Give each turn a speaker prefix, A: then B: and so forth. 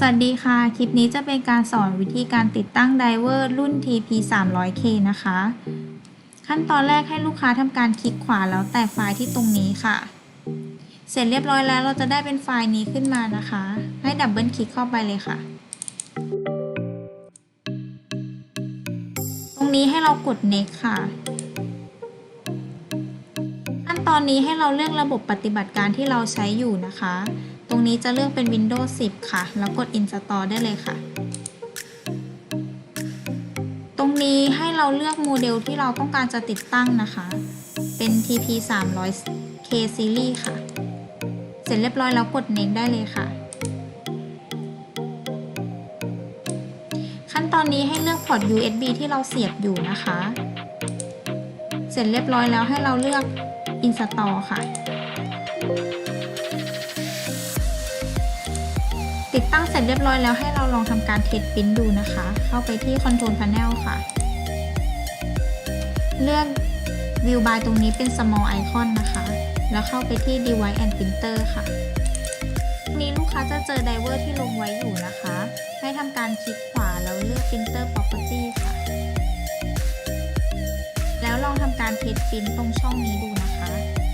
A: สวัสดีค่ะ คลิปนี้จะเป็นการสอนวิธีการติดตั้งไดเวอร์รุ่น TP 300K นะคะ ขั้นตอนแรกให้ลูกค้าทำการคลิกขวาแล้วแตะไฟล์ที่ตรงนี้ค่ะ เสร็จเรียบร้อยแล้วเราจะได้เป็นไฟล์นี้ขึ้นมานะคะ ให้ดับเบิลคลิกเข้าไปเลยค่ะ ตรงนี้ให้เรากด next ค่ะ อนนี้ให้เราเลือกระบบปฏิบัติการที่เราใช้อยู่นะคะ ตรงนี้จะเลือกเป็น Windows 10 ค่ะ แล้วกด Install ได้เลยค่ะ ตรงนี้ให้เราเลือกโมเดลที่เราต้องการจะติดตั้งนะคะ เป็น TP 300K Series ค่ะ เสร็จเรียบร้อยแล้วกด Next ได้เลยค่ะ ขั้นตอนนี้ให้เลือกพอร์ต USB ที่เราเสียบอยู่นะคะ เสร็จเรียบร้อยแล้วให้เราเลือก Install ค่ะ ติดตั้งเสร็จเรียบร้อยแล้วให้เราลองทำการเทสปิ้นดูนะคะ เข้าไปที่ Control Panel ค่ะ เลือก View by ตรงนี้เป็น Small Icon นะคะ แล้วเข้าไปที่ Device and Printer ค่ะนี้ลูกค้าจะเจอไดเวอร์ที่ลงไว้อยู่นะคะ ให้ทำการคลิกขวาแล้ว แล้วลองทำการเทสปิ้นตรงช่องนี้ดูนะคะ